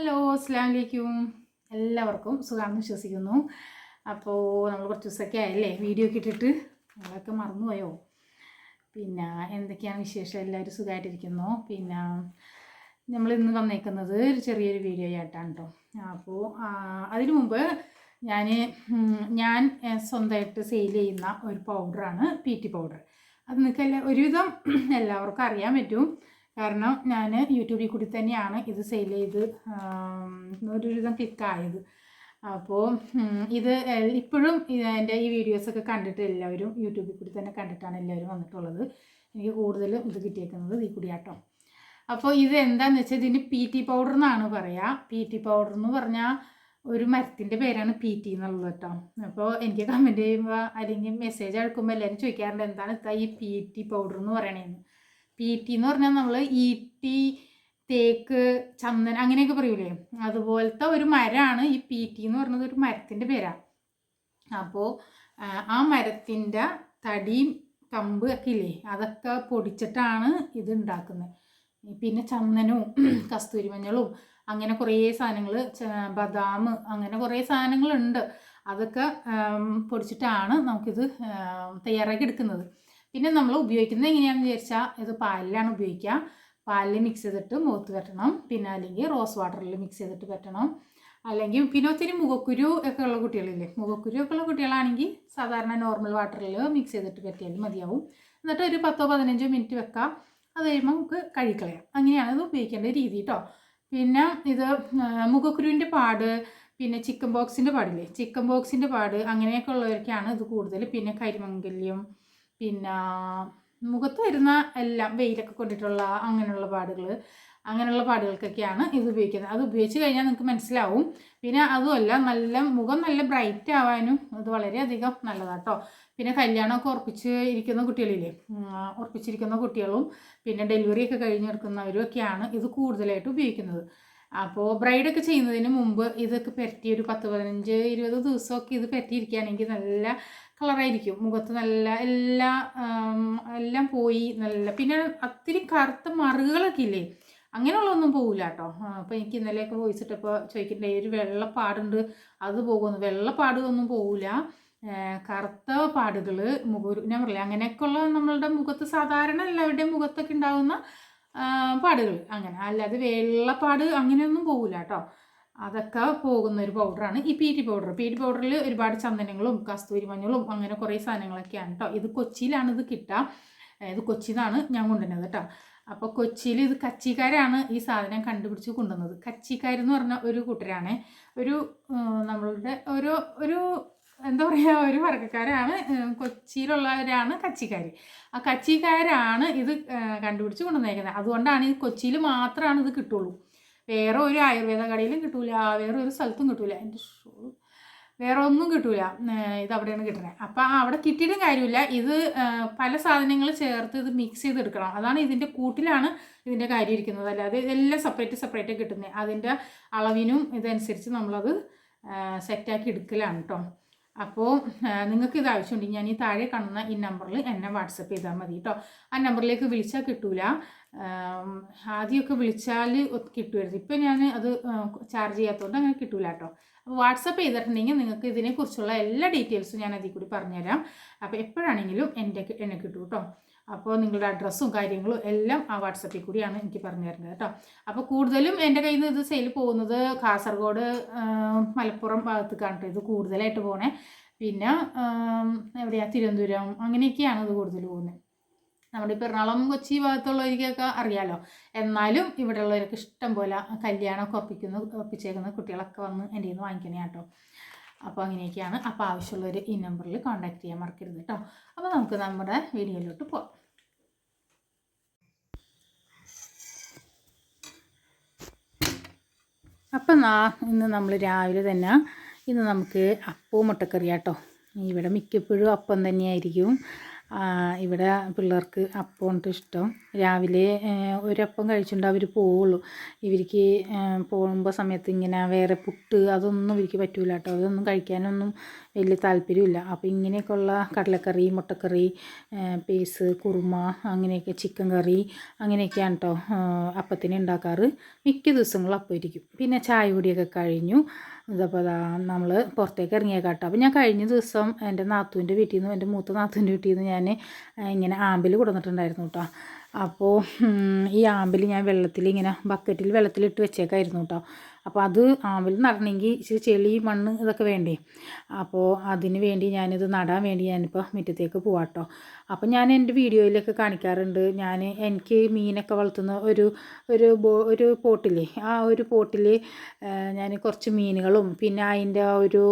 Hello അസ്സാം വലൈക്കും എല്ലാവർക്കും സുഖമാണെന്ന് വിശ്വസിക്കുന്നു. അപ്പോൾ നമ്മൾ കുറച്ച് ദിവസമൊക്കെ ആയല്ലേ വീഡിയോ ഒക്കെ ഇട്ടിട്ട് നിങ്ങളൊക്കെ മറന്നുപോയോ? പിന്നെ എന്തൊക്കെയാണ് വിശേഷം? എല്ലാവരും സുഖമായിട്ടിരിക്കുന്നു പിന്നെ നമ്മൾ ഇന്ന് വന്നേക്കുന്നത് ഒരു ചെറിയൊരു വീഡിയോ ആയിട്ടാണ് കേട്ടോ അപ്പോൾ അതിനു മുമ്പ് ഞാൻ ഞാൻ സ്വന്തമായിട്ട് സെയിൽ ചെയ്യുന്ന ഒരു പൗഡറാണ് പി ടി പൗഡർ അത് നിങ്ങൾക്ക് എല്ലാ ഒരുവിധം എല്ലാവർക്കും അറിയാൻ പറ്റും. കാരണം ഞാൻ യൂട്യൂബിൽ കൂടി തന്നെയാണ് ഇത് സെയിൽ ചെയ്ത് ഒരുവിധം ക്ലിക്കായത് അപ്പോൾ ഇത് ഇപ്പോഴും എന്റെ ഈ വീഡിയോസൊക്കെ കണ്ടിട്ട് എല്ലാവരും യൂട്യൂബിൽ കൂടി തന്നെ കണ്ടിട്ടാണ് എല്ലാവരും വന്നിട്ടുള്ളത്. എനിക്ക് കൂടുതലും ഇത് കിട്ടിയേക്കുന്നത് ഈ കൂടിയാട്ടോ അപ്പോൾ ഇത് എന്താണെന്ന് വെച്ചാൽ ഇതിന് പി ടി പൗഡർ എന്നാണ് പറയുക പി ടി പൗഡർ എന്ന് പറഞ്ഞാൽ ഒരു മരത്തിന്റെ പേരാണ് പി ടി എന്നുള്ളത് കേട്ടോ. അപ്പോൾ എനിക്ക് കമന്റ് ചെയ്യുമ്പോൾ അല്ലെങ്കിൽ മെസ്സേജ് അയക്കുമ്പോൾ എല്ലാവരും ചോദിക്കാറുണ്ട് എന്താണ് ഈ പി ടി പൗഡർ എന്ന് പറയണേന്ന്? പി ടി എന്ന് പറഞ്ഞാൽ നമ്മൾ ഈട്ടി തേക്ക് ചന്ദൻ അങ്ങനെയൊക്കെ പറയൂലേ? അതുപോലത്തെ ഒരു മരമാണ് ഈ പി ടി എന്ന് പറയുന്നത് ഒരു മരത്തിന്റെ പേരാണ് അപ്പോൾ ആ മരത്തിന്റെ തടിയും കമ്പ് ഒക്കെ ഇല്ലേ അതൊക്കെ പൊടിച്ചിട്ടാണ് ഇത് ഉണ്ടാക്കുന്നത് പിന്നെ ചന്ദനവും കസ്തൂരി മഞ്ഞളും അങ്ങനെ കുറേ സാധനങ്ങൾ ബദാം അങ്ങനെ കുറേ സാധനങ്ങളുണ്ട്. അതൊക്കെ പൊടിച്ചിട്ടാണ് നമുക്കിത് തയ്യാറാക്കി എടുക്കുന്നത്. പിന്നെ നമ്മൾ ഉപയോഗിക്കുന്നത് എങ്ങനെയാണെന്ന് വിചാരിച്ചാൽ ഇത് പാലിലാണ് ഉപയോഗിക്കുക. പാലിൽ മിക്സ് ചെയ്തിട്ട് മുഖത്ത് പറ്റണം പിന്നെ അല്ലെങ്കിൽ റോസ് വാട്ടറിൽ മിക്സ് ചെയ്തിട്ട് പറ്റണം അല്ലെങ്കിൽ പിന്നെ ഒത്തിരി മുഖക്കുരു ഒക്കെ ഉള്ള കുട്ടികളില്ലേ മുഖക്കുരു ഒക്കെ ഉള്ള കുട്ടികളാണെങ്കിൽ സാധാരണ നോർമൽ വാട്ടറിൽ മിക്സ് ചെയ്തിട്ട് പറ്റിയാലും മതിയാവും. എന്നിട്ട് ഒരു പത്തോ പതിനഞ്ചോ മിനിറ്റ് വെക്കാം. അത് കഴിയുമ്പോൾ നമുക്ക് കഴുകിക്കളയാം. അങ്ങനെയാണ് ഇത് ഉപയോഗിക്കേണ്ട രീതി കേട്ടോ പിന്നെ ഇത് മുഖക്കുരുവിന്റെ പാട് പിന്നെ ചിക്കൻ ബോക്സിന്റെ പാടില്ലേ ചിക്കൻ ബോക്സിന്റെ പാട് അങ്ങനെയൊക്കെ ഉള്ളവർക്കാണ് ഇത് കൂടുതൽ. പിന്നെ കരിമംഗല്യം പിന്നെ മുഖത്ത് വരുന്ന എല്ലാം വെയിലൊക്കെ കൊണ്ടിട്ടുള്ള അങ്ങനെയുള്ള പാടുകൾ അങ്ങനെയുള്ള പാടുകൾക്കൊക്കെയാണ് ഇത് ഉപയോഗിക്കുന്നത്. അത് ഉപയോഗിച്ച് കഴിഞ്ഞാൽ നിങ്ങൾക്ക് മനസ്സിലാവും. പിന്നെ അതുമല്ല നല്ല മുഖം നല്ല ബ്രൈറ്റ് ആവാനും ഇത് വളരെയധികം നല്ലതാട്ടോ പിന്നെ കല്യാണമൊക്കെ ഉറപ്പിച്ച് ഇരിക്കുന്ന കുട്ടികളില്ലേ ഉറപ്പിച്ചിരിക്കുന്ന കുട്ടികളും പിന്നെ ഡെലിവറി ഒക്കെ കഴിഞ്ഞെടുക്കുന്നവരും ഒക്കെയാണ് ഇത് കൂടുതലായിട്ട് ഉപയോഗിക്കുന്നത്. അപ്പോൾ ബ്രൈഡൊക്കെ ചെയ്യുന്നതിന് മുമ്പ് ഇതൊക്കെ പെരട്ടി ഒരു പത്ത് പതിനഞ്ച് ഇരുപത് ദിവസമൊക്കെ ഇത് പെരട്ടിയിരിക്കുകയാണെങ്കിൽ നല്ല കളറായിരിക്കും മുഖത്ത് നല്ല എല്ലാ എല്ലാം പോയി നല്ല പിന്നെ അത്തിരി കറുത്ത മറുകളൊക്കെ ഇല്ലേ? അങ്ങനെയുള്ളതൊന്നും പോകില്ല കേട്ടോ. അപ്പോൾ എനിക്ക് ഇന്നലെയൊക്കെ വോയിസ് ഇട്ടപ്പോൾ ഒരു വെള്ളപ്പാടുണ്ട് അത് പോകുന്നു. വെള്ളപ്പാട് ഒന്നും പോകില്ല കറുത്ത പാടുകൾ മുഖ ഞാൻ പറയില്ല അങ്ങനെയൊക്കെയുള്ള നമ്മളുടെ മുഖത്ത് സാധാരണ എല്ലാവരുടെയും മുഖത്തൊക്കെ ഉണ്ടാകുന്ന പാടുകൾ. അങ്ങനെ. അല്ലാതെ വെള്ളപ്പാട് അങ്ങനെയൊന്നും പോകില്ല കേട്ടോ. അതൊക്കെ പോകുന്ന ഒരു പൗഡറാണ് ഈ P T powder P T പൗഡറിൽ ഒരുപാട് ചന്ദനങ്ങളും കസ്തൂരി മഞ്ഞളും അങ്ങനെ കുറേ സാധനങ്ങളൊക്കെയാണ് കേട്ടോ ഇത് കൊച്ചിയിലാണ് ഇത് കിട്ടുക ഇത് കൊച്ചിന്നാണ് ഞാൻ കൊണ്ടുവരുന്നത് കേട്ടോ അപ്പോൾ കൊച്ചിയിൽ ഇത് കച്ചിക്കാരാണ് ഈ സാധനം കണ്ടുപിടിച്ച് കൊണ്ടുവന്നത്. കച്ചിക്കാരെന്ന് പറഞ്ഞ ഒരു കൂട്ടരാണ്. ഒരു നമ്മളുടെ ഒരു ഒരു എന്താ പറയുക ഒരു വർഗക്കാരാണ് കൊച്ചിയിലുള്ളവരാണ് കച്ചിക്കാർ ആ കച്ചിക്കാരാണ് ഇത് കണ്ടുപിടിച്ച് കൊണ്ടുവന്നേക്കുന്നത്. അതുകൊണ്ടാണ് ഈ കൊച്ചിയിൽ മാത്രമാണ് ഇത് കിട്ടുള്ളൂ. വേറെ ഒരു ആയുർവേദ കടയിലും കിട്ടൂല വേറെ ഒരു സ്ഥലത്തും കിട്ടൂല. എന്റെ വേറെ ഒന്നും കിട്ടൂല ഇത് അവിടെയാണ് കിട്ടുന്നത്. അപ്പം അവിടെ കിട്ടിയിട്ടും കാര്യമില്ല. ഇത് പല സാധനങ്ങൾ ചേർത്ത് ഇത് മിക്സ് ചെയ്തെടുക്കണം. അതാണ് ഇതിന്റെ കൂട്ടിലാണ് ഇതിന്റെ കാര്യം ഇരിക്കുന്നത്. അല്ലാതെ ഇതെല്ലാം സെപ്പറേറ്റ് സെപ്പറേറ്റ് കിട്ടുന്നത്. അതിന്റെ അളവിനും ഇതനുസരിച്ച് നമ്മളത് സെറ്റാക്കി എടുക്കലാണ് കേട്ടോ അപ്പോൾ നിങ്ങൾക്ക് ഇത് ആവശ്യമുണ്ടെങ്കിൽ ഞാൻ ഈ താഴെ കാണുന്ന ഈ നമ്പറിൽ എന്നെ വാട്സപ്പ് ചെയ്താൽ മതി കേട്ടോ ആ നമ്പറിലേക്ക് വിളിച്ചാൽ കിട്ടൂല. ആദ്യമൊക്കെ വിളിച്ചാൽ കിട്ടുമായിരുന്നു. ഇപ്പം ഞാൻ അത് ചാർജ് ചെയ്യാത്തതുകൊണ്ട് അങ്ങനെ കിട്ടൂല കേട്ടോ അപ്പോൾ വാട്സപ്പ് ചെയ്തിട്ടുണ്ടെങ്കിൽ നിങ്ങൾക്ക് ഇതിനെക്കുറിച്ചുള്ള എല്ലാ ഡീറ്റെയിൽസും ഞാൻ അതിൽ കൂടി പറഞ്ഞുതരാം. അപ്പോൾ എപ്പോഴാണെങ്കിലും എന്റെ എന്നെ കിട്ടും കേട്ടോ അപ്പോൾ നിങ്ങളുടെ അഡ്രസ്സും കാര്യങ്ങളും എല്ലാം ആ വാട്സപ്പിൽ കൂടിയാണ് എനിക്ക് പറഞ്ഞു തരുന്നത് കേട്ടോ. അപ്പോൾ കൂടുതലും എന്റെ കയ്യിൽ നിന്ന് ഇത് സെയിൽ പോകുന്നത് കാസർഗോഡ് മലപ്പുറം ഭാഗത്തേക്കാണ് ഇത് കൂടുതലായിട്ട് പോണേ. പിന്നെ എവിടെയാണ് എവിടെയാ? തിരുവനന്തപുരം അങ്ങനെയൊക്കെയാണ് ഇത് കൂടുതൽ പോകുന്നത്. നമ്മുടെ എറണാകുളം കൊച്ചി ഭാഗത്തുള്ളവർക്കൊക്കെ അറിയാലോ. എന്നാലും ഇവിടെ ഇഷ്ടം പോലെ കല്യാണമൊക്കെ ഒപ്പിക്കുന്ന ഒപ്പിച്ചേക്കുന്ന കുട്ടികളൊക്കെ വന്ന് എന്റെ നിന്ന് വാങ്ങിക്കണേ കേട്ടോ. അപ്പോൾ അങ്ങനെയൊക്കെയാണ് അപ്പോൾ ആവശ്യമുള്ളവർ ഈ നമ്പറിൽ കോൺടാക്ട് ചെയ്യാൻ മറക്കരുത് കേട്ടോ. അപ്പോൾ നമുക്ക് നമ്മുടെ വീഡിയോയിലോട്ട് പോകാം അപ്പം നാ ഇന്ന് നമ്മൾ രാവിലെ തന്നെ ഇന്ന് നമുക്ക് അപ്പവും മുട്ടക്കറി കേട്ടോ. ഇവിടെ മിക്കപ്പോഴും അപ്പം തന്നെയായിരിക്കും. ഇവിടെ പിള്ളേർക്ക് അപ്പം ഉണ്ട് ഇഷ്ടം. രാവിലെ ഒരപ്പം കഴിച്ചിട്ടുണ്ട് അവർ പോവുള്ളൂ. ഇവർക്ക് പോകുമ്പോൾ സമയത്ത് ഇങ്ങനെ വേറെ പുട്ട് അതൊന്നും ഇവർക്ക് പറ്റൂല കേട്ടോ അതൊന്നും കഴിക്കാനൊന്നും വലിയ താല്പര്യമില്ല. അപ്പോൾ ഇങ്ങനെയൊക്കെയുള്ള കടലക്കറി മുട്ടക്കറി പേസ് കുറുമ അങ്ങനെയൊക്കെ ചിക്കൻ കറി അങ്ങനെയൊക്കെയാണ് കേട്ടോ അപ്പത്തിന് ഉണ്ടാക്കാറ്. മിക്ക ദിവസങ്ങളും അപ്പം ഇരിക്കും പിന്നെ ചായ കുടിയൊക്കെ കഴിഞ്ഞു. ഇതപ്പോൾ അതാ നമ്മൾ പുറത്തേക്ക് ഇറങ്ങിയേക്കാട്ടോ അപ്പോൾ ഞാൻ കഴിഞ്ഞ ദിവസം എന്റെ നാത്തൂന്റെ വീട്ടിൽ നിന്ന് എന്റെ മൂത്ത നാത്തൂന്റെ വീട്ടിൽ നിന്ന് ഞാൻ ഇങ്ങനെ ആമ്പിൽ കൊടുന്നിട്ടുണ്ടായിരുന്നു കേട്ടോ അപ്പോൾ ഈ ആമ്പിൽ ഞാൻ വെള്ളത്തിൽ ഇങ്ങനെ ബക്കറ്റിൽ വെള്ളത്തിലിട്ട് വെച്ചേക്കായിരുന്നു കേട്ടോ അപ്പോൾ അത് ആവിൽ നടണമെങ്കിൽ ഇച്ചിരി ചെളി മണ്ണ് ഇതൊക്കെ വേണ്ടേ. അപ്പോൾ അതിന് വേണ്ടി ഞാനിത് നടാൻ വേണ്ടി ഞാനിപ്പോൾ മുറ്റത്തേക്ക് പോവാട്ടോ. അപ്പം അപ്പോൾ ഞാൻ എന്റെ വീഡിയോയിലൊക്കെ കാണിക്കാറുണ്ട്. ഞാൻ എനിക്ക് മീനൊക്കെ വളർത്തുന്ന ഒരു ഒരു ബോ ഒരു പോട്ടില്ലേ? ആ ഒരു പോട്ടിൽ ഞാൻ കുറച്ച് മീനുകളും പിന്നെ അതിന്റെ ആ ഒരു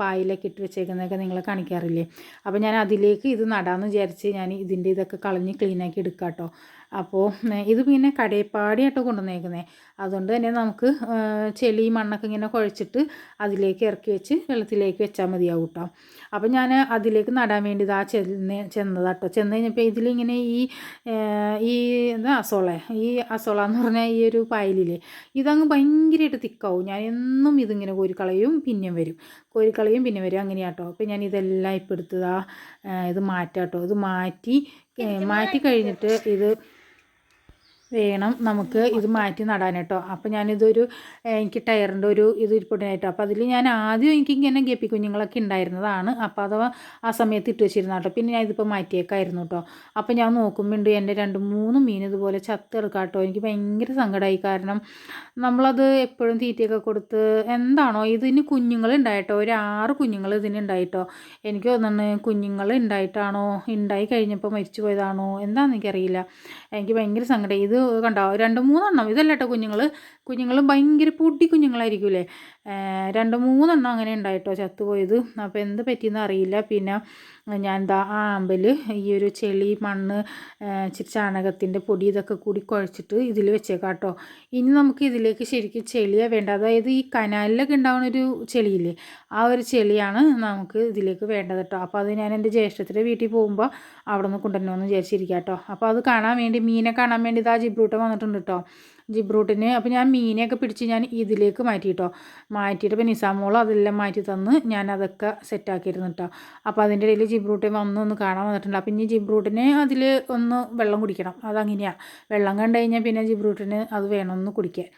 പായലൊക്കെ ഇട്ട് വെച്ചേക്കുന്നതൊക്കെ നിങ്ങളെ കാണിക്കാറില്ലേ? അപ്പോൾ ഞാൻ അതിലേക്ക് ഇത് നടാമെന്ന് വിചാരിച്ച് ഞാൻ ഇതിന്റെ ഇതൊക്കെ കളഞ്ഞ് ക്ലീനാക്കി എടുക്കാം കേട്ടോ അപ്പോൾ ഇത് പിന്നെ കടയപ്പാടിയായിട്ട് കൊണ്ടുവന്നേക്കുന്നത് അതുകൊണ്ട് തന്നെ നമുക്ക് ചെളി മണ്ണൊക്കെ ഇങ്ങനെ കുഴച്ചിട്ട് അതിലേക്ക് ഇറക്കി വെച്ച് വെള്ളത്തിലേക്ക് വെച്ചാൽ മതിയാവും കേട്ടോ അപ്പോൾ ഞാൻ അതിലേക്ക് നടാൻ വേണ്ടിയത് ആ ചെന്ന് ചെന്നതാട്ടോ. ചെന്ന് കഴിഞ്ഞപ്പോൾ ഇതിലിങ്ങനെ ഈ ഈ എന്താ അസോള ഈ അസോള എന്ന് പറഞ്ഞാൽ ഈ ഒരു പായലില്ലേ ഇതങ്ങ് ഭയങ്കരമായിട്ട് തിക്കാവും. ഞാൻ എന്നും ഇതിങ്ങനെ കോരിക്കളയും പിന്നെയും വരും. കോരിക്കളയും പിന്നെ വരും. അങ്ങനെയാട്ടോ. അപ്പോൾ ഞാൻ ഇതെല്ലാം ഇപ്പോൾ എടുത്തതാ ഇത് മാറ്റാട്ടോ. കേട്ടോ ഇത് മാറ്റി മാറ്റി കഴിഞ്ഞിട്ട് ഇത് വേണം നമുക്ക് ഇത് മാറ്റി നടാൻ കേട്ടോ അപ്പോൾ ഞാനിതൊരു എനിക്ക് ടയറിന്റെ ഒരു ഇത് ഇരിപ്പൊട്ടിനായിട്ടോ അപ്പോൾ അതിൽ ഞാൻ ആദ്യം എനിക്ക് ഇങ്ങനെ ഗപ്പി കുഞ്ഞുങ്ങളൊക്കെ ഉണ്ടായിരുന്നതാണ്. അപ്പോൾ അഥവാ ആ സമയത്ത് ഇട്ട് വെച്ചിരുന്ന കേട്ടോ. പിന്നെ ഞാൻ ഇതിപ്പോൾ മാറ്റിയേക്കായിരുന്നു കേട്ടോ. അപ്പോൾ ഞാൻ നോക്കുമ്പോണ്ട് എന്റെ രണ്ട് മൂന്ന് മീൻ ഇതുപോലെ ചത്തെടുക്കാം കേട്ടോ. എനിക്ക് ഭയങ്കര സങ്കടമായി കാരണം നമ്മളത് എപ്പോഴും തീറ്റയൊക്കെ കൊടുത്ത് എന്താണോ ഇതിന് കുഞ്ഞുങ്ങൾ ഉണ്ടായിട്ടോ. ഒരു ആറ് കുഞ്ഞുങ്ങൾ ഇതിന് ഉണ്ടായിട്ടോ. എനിക്ക് തോന്നുന്നു കുഞ്ഞുങ്ങൾ ഉണ്ടായിട്ടാണോ? ഉണ്ടായി കഴിഞ്ഞപ്പോൾ മരിച്ചു പോയതാണോ? എന്താണെന്ന് എനിക്കറിയില്ല. എനിക്ക് ഭയങ്കര സങ്കടം ഇത് കണ്ടോ? രണ്ട് മൂന്നെണ്ണം. ഇതല്ല കേട്ടോ കുഞ്ഞുങ്ങൾ കുഞ്ഞുങ്ങളും ഭയങ്കര പൊടി കുഞ്ഞുങ്ങളായിരിക്കും ഏഹ് രണ്ട് മൂന്നെണ്ണം അങ്ങനെ ഉണ്ടായിട്ടോ ചത്തുപോയത്. അപ്പോൾ എന്ത് പറ്റിയെന്ന് അറിയില്ല. പിന്നെ ഞാൻ എന്താ ആ ആമ്പൽ ഈ ഒരു ചെളി മണ്ണ് ഇച്ചിരി ചാണകത്തിന്റെ പൊടി ഇതൊക്കെ കൂടി കുഴച്ചിട്ട് ഇതിൽ വെച്ചേക്കാം കേട്ടോ ഇനി നമുക്ക് ഇതിലേക്ക് ശരിക്കും ചെളിയാണ് വേണ്ട അതായത് ഈ കനാലിലൊക്കെ ഉണ്ടാവുന്ന ഒരു ചെളിയില്ലേ ആ ഒരു ചെളിയാണ് നമുക്ക് ഇതിലേക്ക് വേണ്ടത് കേട്ടോ അപ്പോൾ അത് ഞാൻ എന്റെ ജ്യേഷ്ഠത്തിന്റെ വീട്ടിൽ പോകുമ്പോൾ അവിടെ നിന്ന് കൊണ്ടുവരണമെന്ന് വിചാരിച്ചിരിക്കാം കേട്ടോ അപ്പോൾ അത് കാണാൻ വേണ്ടി മീനെ കാണാൻ വേണ്ടി ഇതാ ജിബ്രൂട്ടൻ വന്നിട്ടുണ്ട് കേട്ടോ ജിബ്രൂട്ടിന്. അപ്പോൾ ഞാൻ മീനെയൊക്കെ പിടിച്ച് ഞാൻ ഇതിലേക്ക് മാറ്റി കേട്ടോ മാറ്റിയിട്ട് ഇപ്പോൾ നിസാമോൾ അതെല്ലാം മാറ്റി തന്ന് ഞാൻ അതൊക്കെ സെറ്റാക്കിയിരുന്നു കേട്ടോ അപ്പോൾ അതിന്റെ ഇടയിൽ ജിബ്രൂട്ടിൻ വന്ന് ഒന്ന് കാണാൻ വന്നിട്ടുണ്ട്. അപ്പോൾ ഇനി ജിബ്രൂട്ടിന് അതിൽ ഒന്ന് വെള്ളം കുടിക്കണം. അതങ്ങനെയാണ് വെള്ളം കണ്ടു കഴിഞ്ഞാൽ പിന്നെ ജിബ്രൂട്ടിന് അത് വേണമെന്ന് കുടിക്കാൻ.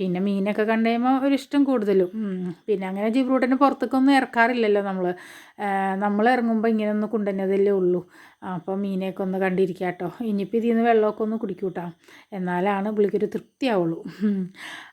പിന്നെ മീനൊക്കെ കണ്ടു കഴിയുമ്പോൾ ഒരു ഇഷ്ടം കൂടുതലും പിന്നെ അങ്ങനെ ജിബ്രൂട്ടിനെ പുറത്തേക്കൊന്നും ഇറക്കാറില്ലല്ലോ നമ്മൾ നമ്മൾ ഇറങ്ങുമ്പോൾ ഇങ്ങനെ ഒന്ന് കൊണ്ടുവന്നതല്ലേ ഉള്ളൂ. അപ്പോൾ മീനെയൊക്കെ ഒന്ന് കണ്ടിരിക്കുക കേട്ടോ ഇനിയിപ്പോൾ ഇതിൽ നിന്ന് വെള്ളമൊക്കെ ഒന്ന് കുടിക്കൂട്ടാ. എന്നാലാണ് പുള്ളിക്കൊരു തൃപ്തിയാവുള്ളൂ.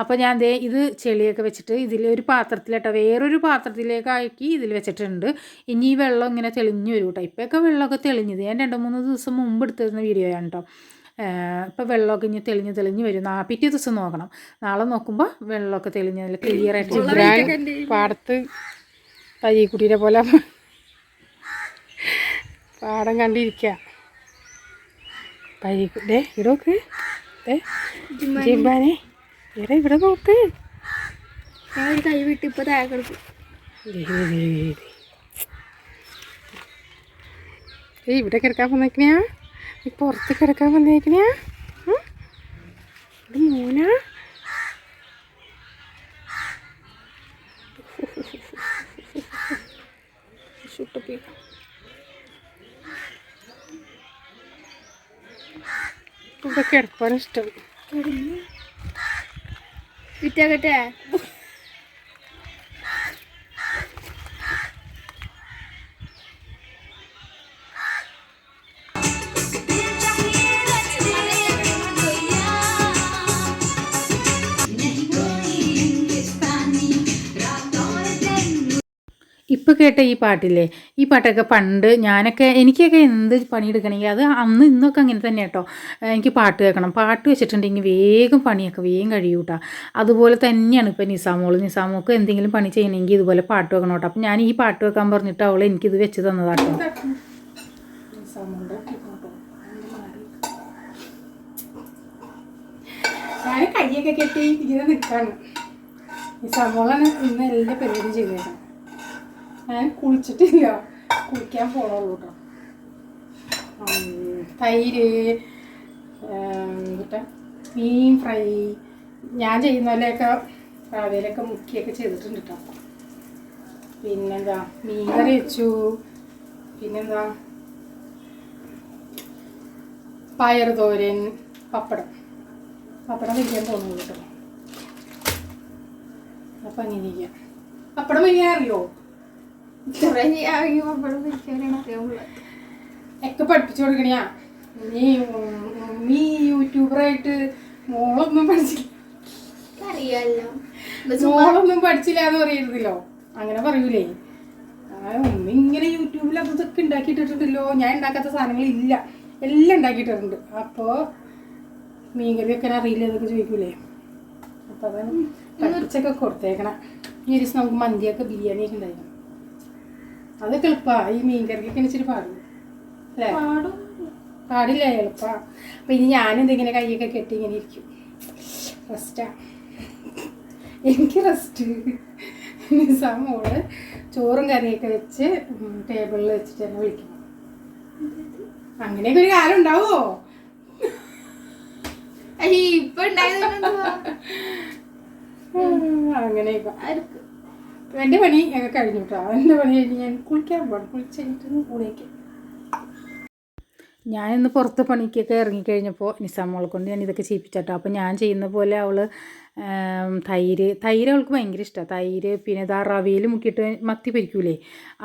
അപ്പോൾ ഞാൻ ദേ ഇത് ചെളിയൊക്കെ വെച്ചിട്ട് ഇതിൽ ഒരു പാത്രത്തിലേട്ടോ വേറൊരു പാത്രത്തിലേക്ക് ആക്കി ഇതിൽ വെച്ചിട്ടുണ്ട്. ഇനി ഈ വെള്ളം ഇങ്ങനെ തെളിഞ്ഞു വരും കേട്ടോ ഇപ്പോഴൊക്കെ വെള്ളമൊക്കെ തെളിഞ്ഞത് ഞാൻ രണ്ട് മൂന്ന് ദിവസം മുമ്പ് എടുത്തിരുന്ന വീഡിയോയാണ് കേട്ടോ ഇപ്പോൾ വെള്ളമൊക്കെ ഇനി തെളിഞ്ഞ് തെളിഞ്ഞ് വരും. നാ പിറ്റേ ദിവസം നോക്കണം. നാളെ നോക്കുമ്പോൾ വെള്ളമൊക്കെ തെളിഞ്ഞ് നല്ല ക്ലിയർ ആയിട്ട് പാടത്ത് പാടത്ത് തയ്യക്കുട്ടീനെ പോലെ പാടം കണ്ടിരിക്കുക ഇവിടെ നോക്ക്. ദേ ജിംബാനെ ഇവിടെ ഇവിടെ നോക്ക്. ഞാൻ ഒരു കൈ വിട്ട് ഇപ്പൊ താഴെ കിടക്കും ദേ, ദേ, ദേ, ദേ. ഏയ് ഇവിടെ കിടക്കാൻ വന്നേക്കണയാ. നീ പുറത്ത് കിടക്കാൻ വന്നേക്കണേ. മോന ഇവിടെ മോനാ. ചുട്ടപ്പി ഇവിടെ കിടക്കാൻ ഇഷ്ടം. വിറ്റാകട്ടെ കേട്ട ഈ പാട്ടില്ലേ? ഈ പാട്ടൊക്കെ പണ്ട് ഞാനൊക്കെ എനിക്കൊക്കെ എന്ത് പണിയെടുക്കണമെങ്കിൽ അത് അന്ന് ഇന്നൊക്കെ അങ്ങനെ തന്നെ കേട്ടോ. എനിക്ക് പാട്ട് കേൾക്കണം. പാട്ട് വെച്ചിട്ടുണ്ടെങ്കിൽ വേഗം പണിയൊക്കെ വേഗം കഴിയും കേട്ടോ അതുപോലെ തന്നെയാണ് ഇപ്പോൾ നിസാമോൾ. നിസാമോക്ക് എന്തെങ്കിലും പണി ചെയ്യണമെങ്കിൽ ഇതുപോലെ പാട്ട് വെക്കണം കേട്ടോ. അപ്പം ഞാൻ ഈ പാട്ട് വെക്കാൻ പറഞ്ഞിട്ട് അവൾ എനിക്കിത് വെച്ച് തന്നതാട്ടോ ഞാൻ കയ്യൊക്കെ കെട്ടി ഇങ്ങനെ നിൽക്കാണ് ഈ സമോളാണ് ഇന്ന് എല്ലാ പരിപാടിയും ചെയ്തേക്കുന്നത് ഞാൻ കുളിച്ചിട്ടില്ല. കുളിക്കാൻ പോണുള്ളൂ കേട്ടോ തൈര് എന്നിട്ട് മീൻ ഫ്രൈ ഞാൻ ചെയ്യുന്ന പോലെയൊക്കെ റവയിലൊക്കെ മുക്കിയൊക്കെ ചെയ്തിട്ടുണ്ട് കേട്ടോ പിന്നെന്താ മീൻ കറി വെച്ചു. പിന്നെന്താ? പയർ തോരൻ പപ്പടം. പപ്പടം വയ്ക്കാൻ തോന്നുന്നു കേട്ടോ അപ്പം അങ്ങനെ ഇരിക്കാം. പപ്പടം വയ്ക്കാൻ അറിയോ കുറെ ഞാൻ പപ്പടം പൊരിക്കാനാണ് അറിയാമുള്ളത് ഒക്കെ പഠിപ്പിച്ചു കൊടുക്കണിയാ നീ നീ യൂട്യൂബറായിട്ട് മോളൊന്നും പഠിച്ചില്ല. അറിയാലോ മോളൊന്നും പഠിച്ചില്ല എന്ന് പറയരുതല്ലോ. അങ്ങനെ പറയൂലേ. ഉമ്മ ഇങ്ങനെ യൂട്യൂബിൽ അത് ഇതൊക്കെ ഉണ്ടാക്കിയിട്ടിട്ടുണ്ടല്ലോ. ഞാൻ ഉണ്ടാക്കാത്ത സാധനങ്ങൾ ഇല്ല. എല്ലാം ഉണ്ടാക്കിയിട്ടുണ്ട്. അപ്പോ മീൻകറി വെക്കാൻ അറിയില്ല എന്നൊക്കെ ചോദിക്കൂലേ. അപ്പോൾ അതാണ് പഠിച്ചൊക്കെ കൊടുത്തേക്കണം. ഈ ദിവസം നമുക്ക് മന്തിയൊക്കെ ബിരിയാണിയൊക്കെ ഉണ്ടായിരുന്നു. അതൊക്കെ എളുപ്പാ ഈ മീൻകറിക്കൊക്കെ ഇച്ചിരി പാടും അല്ലേ? പാടും പാടില്ല എളുപ്പാ. അപ്പം ഇനി ഞാനെന്തിങ്ങനെ കൈയൊക്കെ കെട്ടി ഇങ്ങനെ ഇരിക്കും. റെസ്റ്റാ എനിക്ക് റെസ്റ്റ് മോൾ ചോറും കറിയൊക്കെ വെച്ച് ടേബിളിൽ വെച്ചിട്ട് തന്നെ വിളിക്കണം അങ്ങനെയൊക്കെ ഒരു കാലം ഉണ്ടാവോ? ഇപ്പൊ ഉണ്ടായത് അങ്ങനെയൊക്കെ. എന്റെ പണി ഞങ്ങൾ കഴിഞ്ഞു കേട്ടോ എന്റെ പണി? കഴിഞ്ഞ് ഞാൻ കുളിക്കാൻ പോകണം കുളിച്ച് കഴിഞ്ഞിട്ട് ഊണേക്ക്. ഞാനിന്ന് പുറത്ത് പണിക്കൊക്കെ ഇറങ്ങിക്കഴിഞ്ഞപ്പോൾ നിസാമോളെ കൊണ്ട് ഞാൻ ഇതൊക്കെ ചെയ്യിപ്പിച്ചാട്ടോ. അപ്പോൾ ഞാൻ ചെയ്യുന്ന പോലെ അവൾ തൈര് തൈര് അവൾക്ക് ഭയങ്കര ഇഷ്ടമാണ് തൈര് പിന്നെ ഇതാ റവയിൽ മുക്കിയിട്ട് മത്തി പൊരിക്കൂലേ?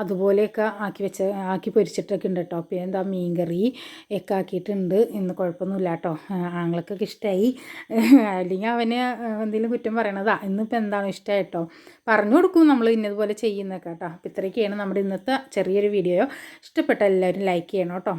അതുപോലെയൊക്കെ ആക്കി വെച്ച ആക്കി പൊരിച്ചിട്ടൊക്കെ ഉണ്ട് കേട്ടോ പിന്നെ എന്താ മീൻകറി ഒക്കെ ആക്കിയിട്ടുണ്ട്. ഇന്ന് കുഴപ്പമൊന്നുമില്ല കേട്ടോ. ആങ്ങളൊക്കെ ഇഷ്ടമായി അല്ലെങ്കിൽ അവന് എന്തെങ്കിലും കുറ്റം പറയണതാ. ഇന്നിപ്പോൾ എന്താണ് ഇഷ്ടമായി കേട്ടോ പറഞ്ഞു കൊടുക്കും നമ്മൾ ഇന്നതുപോലെ ചെയ്യുന്നതൊക്കെ കേട്ടോ. അപ്പോൾ ഇത്രയൊക്കെയാണ് നമ്മുടെ ഇന്നത്തെ ചെറിയൊരു വീഡിയോ. ഇഷ്ടപ്പെട്ട എല്ലാവരും ലൈക്ക് ചെയ്യണം കേട്ടോ.